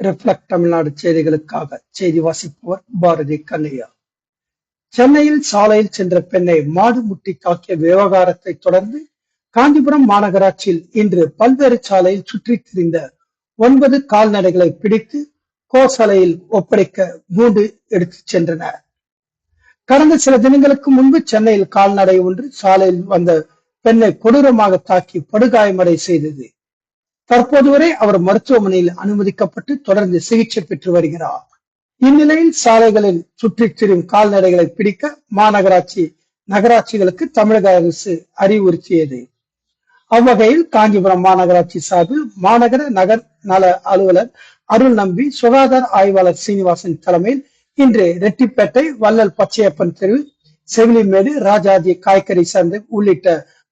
Reflect Tamil Nadu செய்திகளுக்காக செய்தி வாசிப்பவர் பாரதி கண்ணையா. சென்னையில் சாலையில் சென்ற பெண்ணை மாடு முட்டி தாக்கிய விவகாரத்தை தொடர்ந்து காஞ்சிபுரம் மாநகராட்சியில் இன்று பல்வேறு சாலையில் சுற்றி திரிந்த ஒன்பது கால்நடைகளை பிடித்து கோசாலையில் ஒப்படைக்க கூண்டு எடுத்துச் சென்றனர். கடந்த சில தினங்களுக்கு முன்பு சென்னையில் கால்நடை ஒன்று சாலையில் வந்த பெண்ணை கொடூரமாக தாக்கி படுகாயமடை செய்தது. தற்போது வரை அவர் மருத்துவமனையில் அனுமதிக்கப்பட்டு தொடர்ந்து சிகிச்சை பெற்று வருகிறார். இந்நிலையில் சாலைகளில் சுற்றித் திரியும் கால்நடைகளை பிடிக்க மாநகராட்சி நகராட்சிகளுக்கு தமிழக அரசு அறிவுறுத்தியது. அவ்வகையில் காஞ்சிபுரம் மாநகராட்சி சார்பில் மாநகர நகர் நல அலுவலர் அருள் நம்பி சுகாதார ஆய்வாளர் சீனிவாசன் தலைமையில் இன்று ரெட்டிப்பேட்டை வள்ளல் பச்சையப்பன் தெரு செவிலிமேடு ராஜாஜி காய்கறி சந்தை உள்ளிட்ட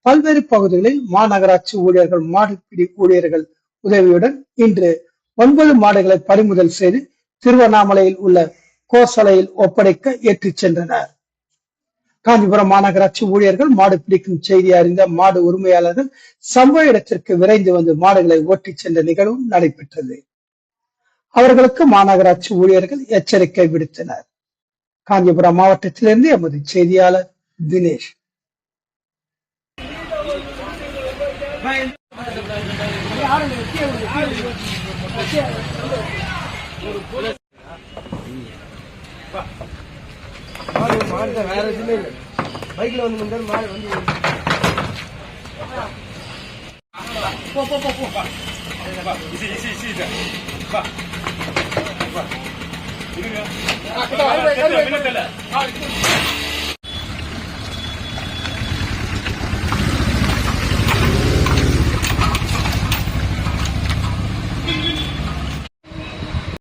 பல்வேறு பகுதிகளில் மாநகராட்சி ஊழியர்கள் மாடுபிடி ஊழியர்கள் உதவியுடன் இன்று ஒன்பது மாடுகளை பறிமுதல் செய்து திருவண்ணாமலையில் உள்ள கோசலையில் ஒப்படைக்க ஏற்றிச் சென்றனர். காஞ்சிபுரம் மாநகராட்சி ஊழியர்கள் மாடு பிடிக்கும் செய்தி அறிந்த மாடு உரிமையாளர்கள் சம்பவ இடத்திற்கு விரைந்து வந்து மாடுகளை ஓட்டிச் சென்ற நிகழ்வும் நடைபெற்றது. அவர்களுக்கு மாநகராட்சி ஊழியர்கள் எச்சரிக்கை விடுத்தனர். காஞ்சிபுரம் மாவட்டத்திலிருந்து எமது செய்தியாளர் தினேஷ். மாடு வேற எதுவுமே இல்லை பைக்ல வந்து நின்றால் மாடு வந்து இருங்க